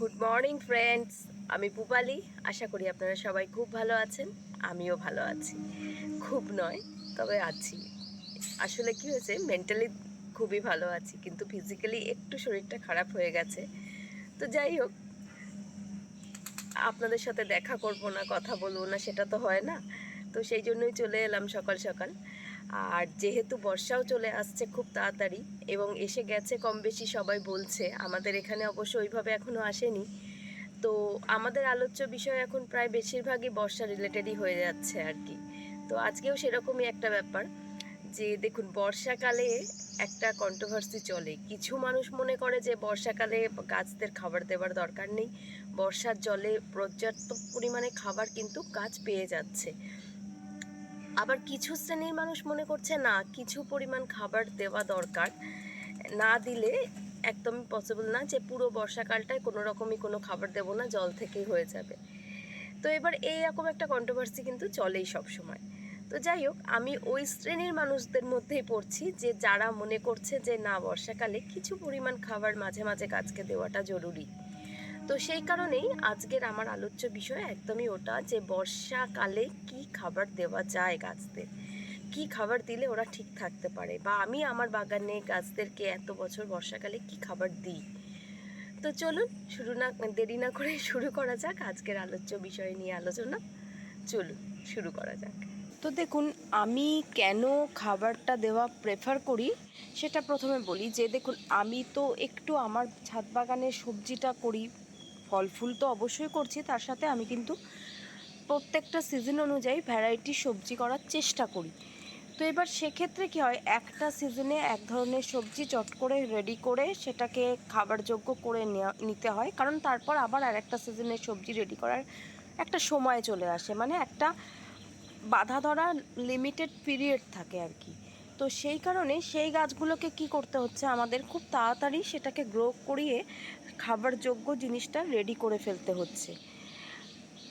Good morning friends আমি পুপালি। আশা করি আপনারা সবাই খুব ভালো আছেন। আমিও ভালো আছি। খুব নয়, তবে আছি। আসলে কি হয়েছে মেন্টালি খুবই ভালো আছি, কিন্তু ফিজিক্যালি একটু শরীরটা খারাপ হয়ে গেছে। তো যাই হোক, আপনাদের সাথে দেখা করব না, কথা বলব না, সেটা তো হয় না। তো সেই জন্যই চলে এলাম সকাল সকাল। আর যেহেতু বর্ষাও চলে আসছে খুব তাড়াতাড়ি এবং এসে গেছে কম বেশি সবাই বলছে, আমাদের এখানে অবশ্য ওইভাবে এখনও আসেনি। তো আমাদের আলোচ্য বিষয় এখন প্রায় বেশিরভাগই বর্ষা রিলেটেডই হয়ে যাচ্ছে আর কি। তো আজকেও সেরকমই একটা ব্যাপার যে দেখুন, বর্ষাকালে একটা কন্ট্রোভার্সি চলে। কিছু মানুষ মনে করে যে বর্ষাকালে গাছদের খাবার দেওয়ার দরকার নেই। বর্ষার জলে পর্যাপ্ত পরিমাণে খাবার কিন্তু গাছ পেয়ে যাচ্ছে। আবার কিছু শ্রেণির মানুষ মনে করছে, না, কিছু পরিমাণ খাবার দেওয়া দরকার। না দিলে একদমই পসিবল না যে পুরো বর্ষাকালটায় কোনো রকমই কোনো খাবার দেবো না, জল থেকেই হয়ে যাবে। তো এবার এইরকম একটা কন্ট্রোভার্সি কিন্তু চলেই সব সময় তো যাই হোক, আমি ওই শ্রেণির মানুষদের মধ্যেই পড়ছি যে যারা মনে করছে যে, না, বর্ষাকালে কিছু পরিমাণ খাবার মাঝে মাঝে গাছকে দেওয়াটা জরুরি। তো সেই কারণেই আজকের আমার আলোচ্য বিষয় একদমই ওটা যে বর্ষাকালে কি খাবার দেওয়া যায় গাছদের? কি খাবার দিলে ওরা ঠিক থাকতে পারে? বা আমি আমার বাগানে গাছদেরকে এত বছর বর্ষাকালে কি খাবার দিই? তো চলুন শুরু না, দেরি না করে শুরু করা যাক আজকের আলোচ্য বিষয় নিয়ে আলোচনা। চলুন শুরু করা যাক। তো দেখুন, আমি কেন খাবারটা দেওয়া প্রেফার করি সেটা প্রথমে বলি যে দেখুন, আমি তো একটু আমার ছাদ বাগানে সবজিটা করি ফল ফুল তো অবশ্যই করছি, তার সাথে আমি কিন্তু প্রত্যেকটা সিজন অনুযায়ী ভ্যারাইটি সবজি করার চেষ্টা করি। তো এবার সেক্ষেত্রে কি হয়, একটা সিজনে এক ধরনের সবজি চট করে রেডি করে সেটাকে খাবার যোগ্য করে নিতে হয়, কারণ তারপর আবার আর একটা সিজনের সবজি রেডি করার একটা সময় চলে আসে। মানে একটা বাধা ধরা লিমিটেড পিরিয়ড থাকে আর কি। তো সেই কারণে সেই গাছগুলোকে কি করতে হচ্ছে? আমাদের খুব তাড়াতাড়ি সেটাকে গ্রো করিয়ে খাবার যোগ্য জিনিসটা রেডি করে ফেলতে হচ্ছে।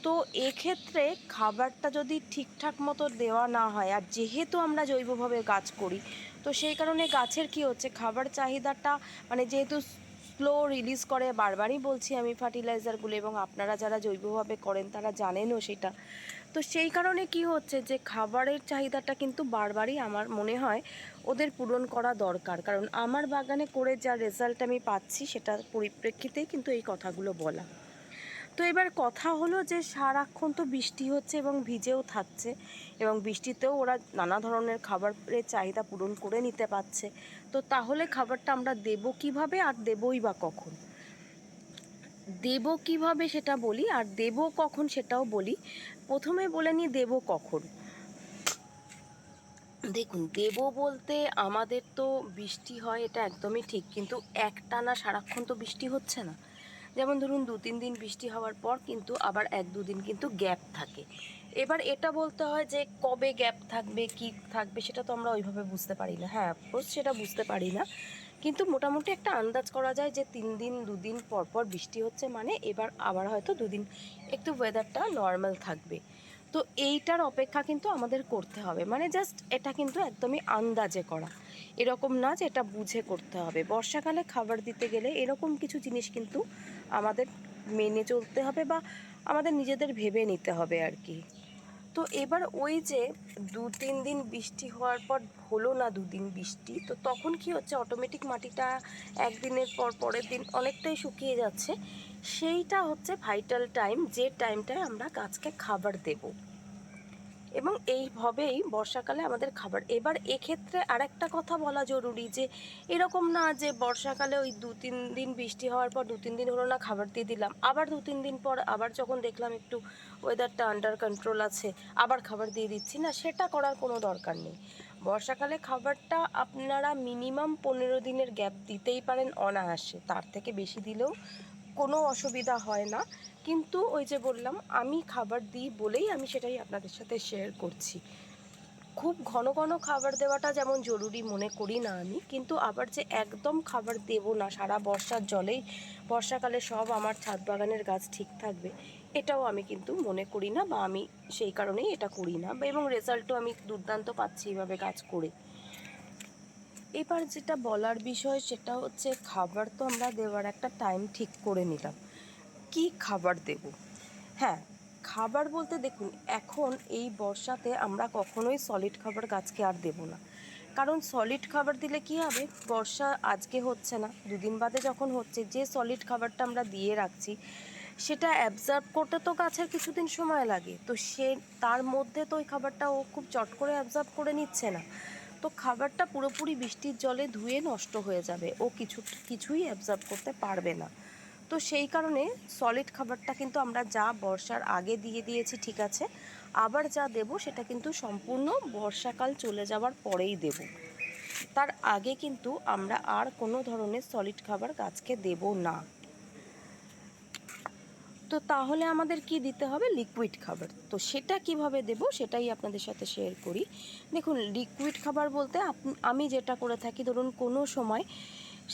তো এক্ষেত্রে খাবারটা যদি ঠিকঠাক মতো দেওয়া না হয়, আর যেহেতু আমরা জৈবভাবে গাছ করি, তো সেই কারণে গাছের কি হচ্ছে? খাবার চাহিদাটা মানে যেহেতু স্লো রিলিজ করে, বারবারই বলছি আমি ফার্টিলাইজারগুলো এবং আপনারা যারা জৈবভাবে করেন তারা জানেনও সেটা। তো সেই কারণে কি হচ্ছে যে খাবারের চাহিদাটা কিন্তু বারবারই আমার মনে হয় ওদের পূরণ করা দরকার। কারণ আমার বাগানে করে যা রেজাল্ট আমি পাচ্ছি সেটার পরিপ্রেক্ষিতেই কিন্তু এই কথাগুলো বলা। তো এবার কথা হলো যে সারাক্ষণ তো বৃষ্টি হচ্ছে এবং ভিজেও থাকছে এবং বৃষ্টিতেও ওরা নানা ধরনের খাবারের চাহিদা পূরণ করে নিতে পারছে। তো তাহলে খাবারটা আমরা দেব কীভাবে আর দেবই বা কখন? দেব কীভাবে সেটা বলি আর দেব কখন সেটাও বলি। প্রথমে বলে নিই দেব কখন। দেখুন, দেব বলতে আমাদের তো বৃষ্টি হয়, এটা একদমই ঠিক, কিন্তু একটানা সারাক্ষণ তো বৃষ্টি হচ্ছে না। যেমন ধরুন দু তিন দিন বৃষ্টি হওয়ার পর কিন্তু আবার এক দুদিন কিন্তু গ্যাপ থাকে। এবার এটা বলতে হয় যে কবে গ্যাপ থাকবে, কি থাকবে সেটা তো আমরা ওইভাবে বুঝতে পারি না। হ্যাঁ অফকোর্স সেটা বুঝতে পারি না। কিন্তু মোটামুটি একটা আন্দাজ করা যায় যে তিন দিন দুদিন পর পর বৃষ্টি হচ্ছে মানে এবার আবার হয়তো দুদিন একটু ওয়েদারটা নর্মাল থাকবে। তো এইটার অপেক্ষা কিন্তু আমাদের করতে হবে। মানে জাস্ট এটা কিন্তু একদমই আন্দাজে করা। এরকম না যে এটা বুঝে করতে হবে। বর্ষাকালে খাবার দিতে গেলে এরকম কিছু জিনিস কিন্তু আমাদের মেনে চলতে হবে বা আমাদের নিজেদের ভেবে নিতে হবে আর কি। তো এবার ওই যে দু তিন দিন বৃষ্টি হওয়ার পর হলো না দুদিন বৃষ্টি, তো তখন কি হচ্ছে? অটোমেটিক মাটিটা একদিনের পর পরের দিন অনেকটাই শুকিয়ে যাচ্ছে। সেইটা হচ্ছে ভাইটাল টাইম যে টাইমটায় আমরা গাছকে খাবার দেব। এবং এইভাবেই বর্ষাকালে আমাদের খাবার। এবার এক্ষেত্রে আরেকটা কথা বলা জরুরি যে, এরকম না যে বর্ষাকালে ওই দু তিন দিন বৃষ্টি হওয়ার পর দু তিন দিন হলো না খাবার দিয়ে দিলাম, আবার দু তিন দিন পর আবার যখন দেখলাম একটু ওয়েদারটা আন্ডার কন্ট্রোল আছে, আবার খাবার দিয়ে দিচ্ছি, না সেটা করার কোনো দরকার নেই। বর্ষাকালে খাবারটা আপনারা মিনিমাম পনেরো দিনের গ্যাপ দিতেই পারেন অনায়াসে, তার থেকে বেশি দিলেও কোনো অসুবিধা হয় না। কিন্তু ওই যে বললাম, আমি খাবার দিই বলেই আমি সেটাই আপনাদের সাথে শেয়ার করছি। খুব ঘন ঘন খাবার দেওয়াটা যেমন জরুরি মনে করি না আমি, কিন্তু আবার যে একদম খাবার দেব না, সারা বর্ষার জলেই, বর্ষাকালে সব আমার ছাদ বাগানের গাছ ঠিক থাকবে, এটাও আমি কিন্তু মনে করি না বা আমি সেই কারণেই এটা করি না। এবং রেজাল্টও আমি দুর্দান্ত পাচ্ছি এইভাবে কাজ করে। এবার যেটা বলার বিষয় সেটা হচ্ছে খাবার তো আমরা দেওয়ার একটা টাইম ঠিক করে নিলাম। কি খাবার দেব? হ্যাঁ খাবার বলতে দেখুন, এখন এই বর্ষাতে আমরা কখনোই সলিড খাবার গাছকে আর দেব না। কারণ সলিড খাবার দিলে কি হবে? বর্ষা আজকে হচ্ছে না, দুদিন বাদে যখন হচ্ছে, যে সলিড খাবারটা আমরা দিয়ে রাখছি, সেটা অ্যাবজর্ব করতে তো গাছের কিছুদিন সময় লাগে। তো সে, তার মধ্যে তো ওই খাবারটা ও খুব চট করে অ্যাবজর্ব করে নিচ্ছে না। তো খাবারটা পুরোপুরি বৃষ্টির জলে ধুয়ে নষ্ট হয়ে যাবে। ও কিছু, কিছুই অ্যাবজর্ব করতে পারবে না। তো সেই কারণে সলিড খাবারটা কিন্তু আমরা যা বর্ষার আগে দিয়ে দিয়েছি, ঠিক আছে, আবার যা দেব সেটা কিন্তু সম্পূর্ণ বর্ষাকাল চলে যাওয়ার পরেই দেব। তার আগে কিন্তু আমরা আর কোনো ধরনের সলিড খাবার গাছকে দেব না। তো তাহলে আমাদের কি দিতে হবে? লিকুইড খাবার। তো সেটা কীভাবে দেব সেটাই আপনাদের সাথে শেয়ার করি। দেখুন লিকুইড খাবার বলতে আমি যেটা করে থাকি, ধরুন কোনো সময়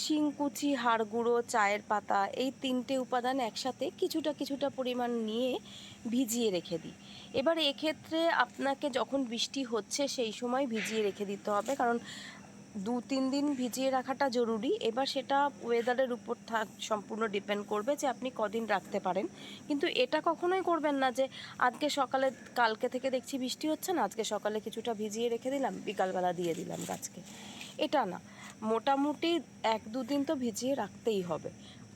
শিংকুচি হাড় গুঁড়ো চায়ের পাতা, এই তিনটে উপাদান একসাথে কিছুটা কিছুটা পরিমাণ নিয়ে ভিজিয়ে রেখে দিই। এবার এক্ষেত্রে আপনাকে যখন বৃষ্টি হচ্ছে, সেই সময় ভিজিয়ে রেখে দিতে হবে। কারণ দু তিন দিন ভিজিয়ে রাখাটা জরুরি। এবার সেটা ওয়েদারের উপর থাক, সম্পূর্ণ ডিপেন্ড করবে যে আপনি কদিন রাখতে পারেন। কিন্তু এটা কখনোই করবেন না যে, আজকে সকালে, কালকে থেকে দেখছি বৃষ্টি হচ্ছে না, আজকে সকালে কিছুটা ভিজিয়ে রেখে দিলাম, বিকালবেলা দিয়ে দিলাম গাছকে। এটা না। মোটামুটি এক দুদিন তো ভিজিয়ে রাখতেই হবে।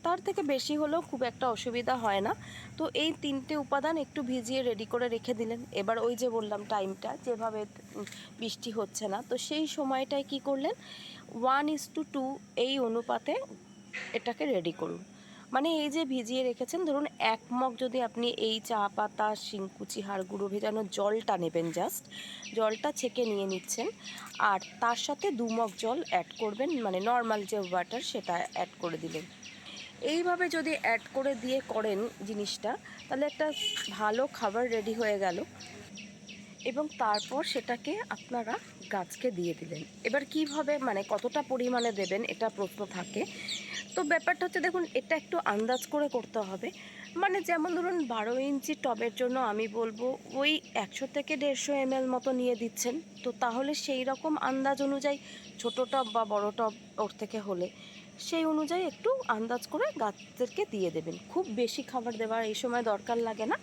তার থেকে বেশি হলেও খুব একটা অসুবিধা হয় না। তো এই তিনটে উপাদান একটু ভিজিয়ে রেডি করে রেখে দিলেন। এবার ওই যে বললাম টাইমটা যেভাবে বৃষ্টি হচ্ছে না। তো সেই সময়টায় কি করলেন? ওয়ান ইস টু টু এই অনুপাতে এটাকে রেডি করুন। মানে এই যে ভিজিয়ে রেখেছেন, ধরুন এক মগ যদি আপনি এই চা পাতা, শিংকুচি হাড় গুঁড়ো ভেজানো জলটা নেবেন জাস্ট জলটা ছেঁকে নিয়ে নিচ্ছেন। আর তার সাথে দু মগ জল অ্যাড করবেন মানে নর্মাল যে ওয়াটার সেটা অ্যাড করে দিলেন। এইভাবে যদি অ্যাড করে দিয়ে করেন জিনিসটা, তাহলে একটা ভালো খাবার রেডি হয়ে গেল। এবং তারপর সেটাকে আপনারা গাছকে দিয়ে দিলেন। এবার কীভাবে মানে কতটা পরিমাণে দেবেন, এটা প্রশ্ন থাকে। তো ব্যাপারটা হচ্ছে, দেখুন, এটা একটু আন্দাজ করে করতে হবে। মানে যেমন ধরুন, বারো ইঞ্চি টবের জন্য আমি বলব, ওই একশো থেকে দেড়শো এম মতো নিয়ে দিচ্ছেন। তো তাহলে সেই রকম আন্দাজ অনুযায়ী ছোটো টব বা বড় টব ওর থেকে হলে। সেই অনুযায়ী একটু আন্দাজ করে গাছদেরকে দিয়ে দেবেন। খুব বেশি খাবার দেওয়ার এই সময় দরকার লাগে না।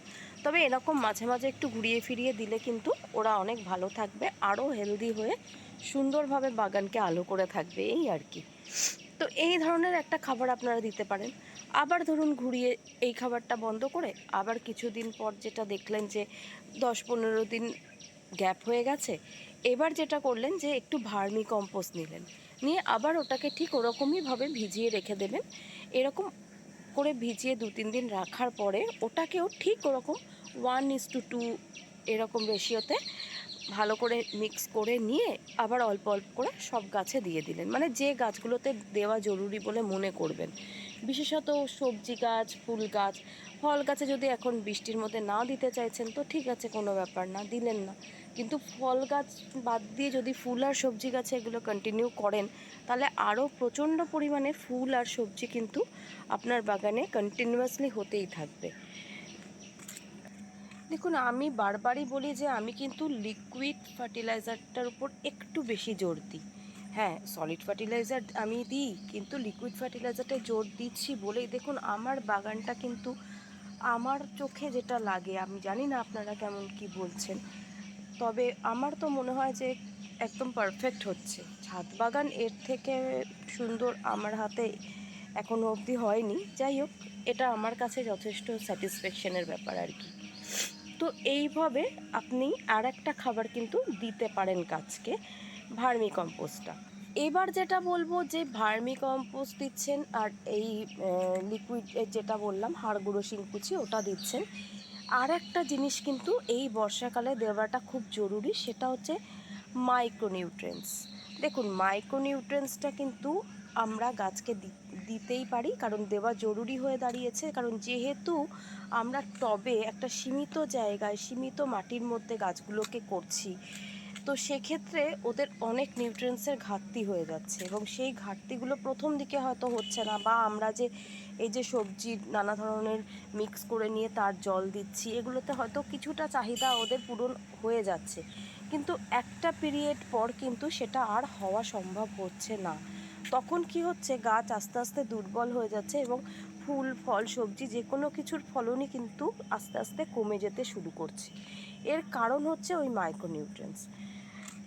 তবে এরকম মাঝে মাঝে একটু ঘুরিয়ে ফিরিয়ে দিলে কিন্তু ওরা অনেক ভালো থাকবে, আরও হেলদি হয়ে সুন্দরভাবে বাগানকে আলো করে থাকবে, এই আর কি। তো এই ধরনের একটা খাবার আপনারা দিতে পারেন। আবার ধরুন ঘুরিয়ে এই খাবারটা বন্ধ করে আবার কিছুদিন পর যেটা দেখলেন যে দশ পনেরো দিন গ্যাপ হয়ে গেছে, এবার যেটা করলেন যে একটু ভার্মি কম্পোস্ট নিলেন। নিয়ে আবার ওটাকে ঠিক ওরকমইভাবে ভিজিয়ে রেখে দেবেন। এরকম করে ভিজিয়ে দু তিন দিন রাখার পরে ওটাকেও ঠিক ওরকম ওয়ান ইস টু টু এরকম রেশিওতে ভালো করে মিক্স করে নিয়ে আবার অল্প অল্প করে সব গাছে দিয়ে দিলেন। মানে যে গাছগুলোতে দেওয়া জরুরি বলে মনে করবেন। বিশেষত সবজি গাছ, ফুল গাছ, ফল গাছে যদি এখন বৃষ্টির মধ্যে না দিতে চাইছেন, তো ঠিক আছে, কোনো ব্যাপার না, দিলেন না। কিন্তু ফল গাছ বাদ দিয়ে যদি ফুল আর সবজি গাছে এগুলো কন্টিনিউ করেন, তাহলে আরও প্রচণ্ড পরিমাণে ফুল আর সবজি কিন্তু আপনার বাগানে কন্টিনিউয়াসলি হতেই থাকবে। দেখুন, আমি বারবারই বলি যে আমি কিন্তু লিকুইড ফার্টিলাইজারটার উপর একটু বেশি জোর দিই। হ্যাঁ সলিড ফার্টিলাইজার আমি দিই, কিন্তু লিকুইড ফার্টিলাইজারটা জোর দিচ্ছি বলেই দেখুন আমার বাগানটা কিন্তু আমার চোখে যেটা লাগে, আমি জানি না আপনারা কেমন কি বলছেন। তবে আমার তো মনে হয় যে একদম পারফেক্ট হচ্ছে। ছাদ বাগান এর থেকে সুন্দর আমার হাতে এখনও অবধি হয়নি। যাই হোক, এটা আমার কাছে যথেষ্ট স্যাটিসফ্যাকশনের ব্যাপার আর কি। তো এইভাবে আপনি আর একটা খাবার কিন্তু দিতে পারেন গাছকে। ভার্মি কম্পোস্টটা এবার যেটা বলব যে ভার্মি কম্পোস্ট দিচ্ছেন আর এই লিকুইড যেটা বললাম হাড় গুঁড়ো শিংকুচি, ওটা দিচ্ছেন। আর একটা জিনিস কিন্তু এই বর্ষাকালে দেওয়াটা খুব জরুরি, সেটা হচ্ছে মাইক্রোনিউট্রেন্টস দেখুন মাইক্রোনিউট্রেন্টসটা কিন্তু আমরা গাছকে দিতেই পারি, কারণ দেওয়া জরুরি হয়ে দাঁড়িয়েছে। কারণ যেহেতু আমরা টবে একটা সীমিত জায়গায়, সীমিত মাটির মধ্যে গাছগুলোকে করছি তো সেক্ষেত্রে ওদের অনেক নিউট্রিয়েন্টসের ঘাটতি হয়ে যাচ্ছে এবং সেই ঘাটতিগুলো প্রথম দিকে হয়তো হচ্ছে না বা আমরা যে এই যে সবজি নানা ধরনের মিক্স করে নিয়ে তার জল দিচ্ছি, এগুলোতে হয়তো কিছুটা চাহিদা ওদের পূরণ হয়ে যাচ্ছে। কিন্তু একটা পিরিয়ড পর কিন্তু সেটা আর হওয়া সম্ভব হচ্ছে না। তখন কি হচ্ছে? গাছ আস্তে আস্তে দুর্বল হয়ে যাচ্ছে এবং ফুল, ফল, সবজি যে কোনো কিছুর ফলনই কিন্তু আস্তে আস্তে কমে যেতে শুরু করছে। এর কারণ হচ্ছে ওই মাইক্রোনিউট্রেন্টস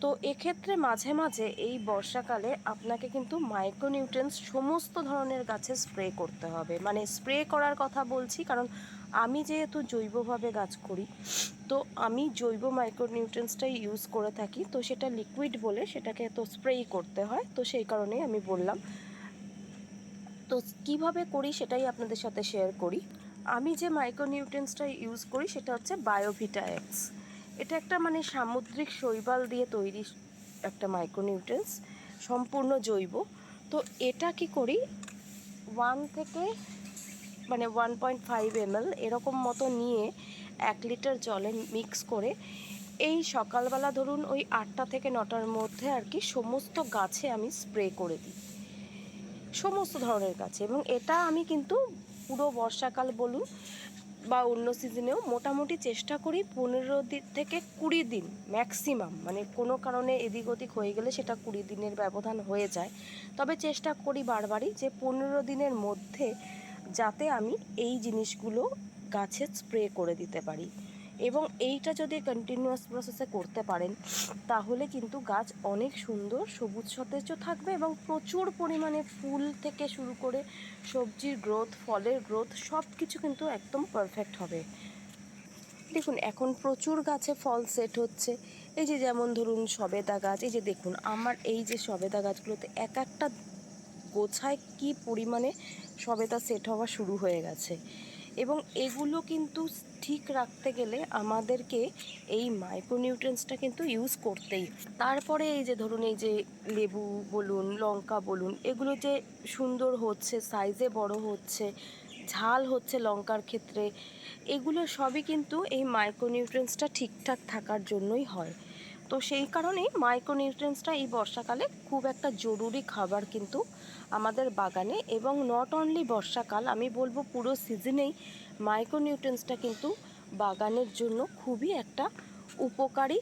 তো এক্ষেত্রে মাঝে মাঝে এই বর্ষাকালে আপনাকে কিন্তু মাইক্রোনিউট্রেন্স সমস্ত ধরনের গাছে স্প্রে করতে হবে। মানে স্প্রে করার কথা বলছি, কারণ আমি যেহেতু জৈবভাবে গাছ করি, তো আমি জৈব মাইক্রোনিউট্রেন্টসটাই ইউজ করে থাকি। তো সেটা লিকুইড বলে সেটাকে তো স্প্রেই করতে হয়, তো সেই কারণেই আমি বললাম। তো কীভাবে করি সেটাই আপনাদের সাথে শেয়ার করি। আমি যে মাইক্রোনিউট্রেন্টসটা ইউজ করি সেটা হচ্ছে বায়োভিটা এক্স এটা একটা মানে সামুদ্রিক শৈবাল দিয়ে তৈরি একটা মাইক্রোনিউট্রেন্টস সম্পূর্ণ জৈব। তো এটা কি করি? ওয়ান থেকে মানে ওয়ান পয়েন্ট ফাইভ এমএল এরকম মতো নিয়ে এক লিটার জলে মিক্স করে এই সকালবেলা ধরুন ওই আটটা থেকে নটার মধ্যে আর কি সমস্ত গাছে আমি স্প্রে করে দিই। সমস্ত ধরনের গাছে এবং এটা আমি কিন্তু পুরো বর্ষাকাল বলুন বা অন্য সিজনেও মোটামুটি চেষ্টা করি পনেরো দিন থেকে কুড়ি দিন ম্যাক্সিমাম মানে কোনো কারণে এদিক ওদিক হয়ে গেলে সেটা কুড়ি দিনের ব্যবধান হয়ে যায়। তবে চেষ্টা করি বারবারই যে পনেরো দিনের মধ্যে যাতে আমি এই জিনিসগুলো গাছে স্প্রে করে দিতে পারি। এবং এইটা যদি কন্টিনিউয়াস প্রসেসে করতে পারেন, তাহলে কিন্তু গাছ অনেক সুন্দর সবুজ সতেজও থাকবে এবং প্রচুর পরিমাণে ফুল থেকে শুরু করে সবজির গ্রোথ ফলের গ্রোথ সব কিছু কিন্তু একদম পারফেক্ট হবে। দেখুন, এখন প্রচুর গাছে ফল সেট হচ্ছে। এই যে যেমন ধরুন সবেদা গাছ, এই যে দেখুন, আমার এই যে সবেদা গাছগুলোতে এক একটা গোছায় কি পরিমাণে সবেদা সেট হওয়া শুরু হয়ে গেছে। এবং এগুলো কিন্তু ঠিক রাখতে গেলে আমাদেরকে এই মাইক্রোনিউট্রেন্সটা কিন্তু ইউজ করতেই তারপরে এই যে ধরুন, এই যে লেবু বলুন, লঙ্কা বলুন, এগুলো যে সুন্দর হচ্ছে সাইজে বড় হচ্ছে, ঝাল হচ্ছে লঙ্কার ক্ষেত্রে, এগুলো সবই কিন্তু এই মাইক্রোনিউট্রেন্সটা ঠিকঠাক থাকার জন্যই হয়। তো সেই কারণেই মাইক্রোনিউট্রেন্সটা এই বর্ষাকালে খুব একটা জরুরি খাবার কিন্তু আমাদের বাগানে এবং নট অনলি বর্ষাকাল, আমি বলব পুরো সিজনেই মাইক্রোনিউট্রেন্সটা কিন্তু বাগানের জন্য খুবই একটা উপকারী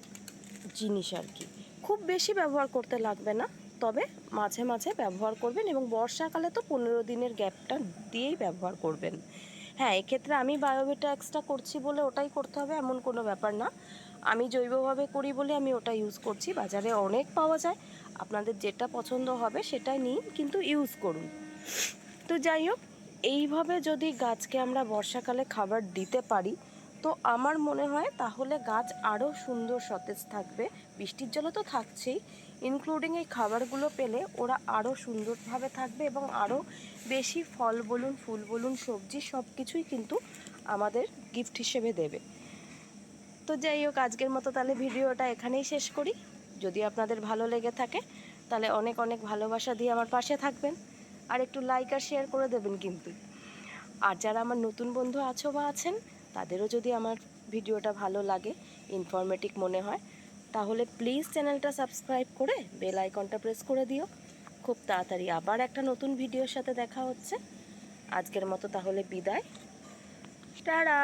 জিনিস আর কি। খুব বেশি ব্যবহার করতে লাগবে না, তবে মাঝে মাঝে ব্যবহার করবেন এবং বর্ষাকালে তো পনেরো দিনের গ্যাপটা দিয়েই ব্যবহার করবেন। হ্যাঁ এক্ষেত্রে আমি বায়োভিটা এক্সট্রা করছি বলে ওটাই করতে হবে, এমন কোনো ব্যাপার না। আমি জৈবভাবে করি বলে আমি ওটা ইউজ করছি। বাজারে অনেক পাওয়া যায়। আপনাদের যেটা পছন্দ হবে সেটাই নিন, কিন্তু ইউজ করুন। তো যাই হোক, এইভাবে যদি গাছকে আমরা বর্ষাকালে খাবার দিতে পারি, তো আমার মনে হয় তাহলে গাছ আরও সুন্দর সতেজ থাকবে। বৃষ্টির জলও তো থাকছেই। ইনক্লুডিং এই খাবারগুলো পেলে ওরা আরও সুন্দরভাবে থাকবে এবং আরও বেশি ফল বলুন, ফুল বলুন, সবজি সব কিছুই কিন্তু আমাদের গিফট হিসেবে দেবে। তো যাই হোক, আজকের মতো তাহলে ভিডিওটা এখানেই শেষ করি। যদি আপনাদের ভালো লেগে থাকে, তাহলে অনেক অনেক ভালোবাসা দিয়ে আমার পাশে থাকবেন। আর একটু লাইক আর শেয়ার করে দেবেন কিন্তু। আর যারা আমার নতুন বন্ধু আছো বা আছেন, তাদেরও যদি আমার ভিডিওটা ভালো লাগে ইনফরমেটিভ মনে হয়, তাহলে প্লিজ চ্যানেলটা সাবস্ক্রাইব করে বেল আইকনটা প্রেস করে দিও। খুব তাড়াতাড়ি আবার একটা নতুন ভিডিওর সাথে দেখা হচ্ছে। আজকের মতো তাহলে বিদায়। টাটা!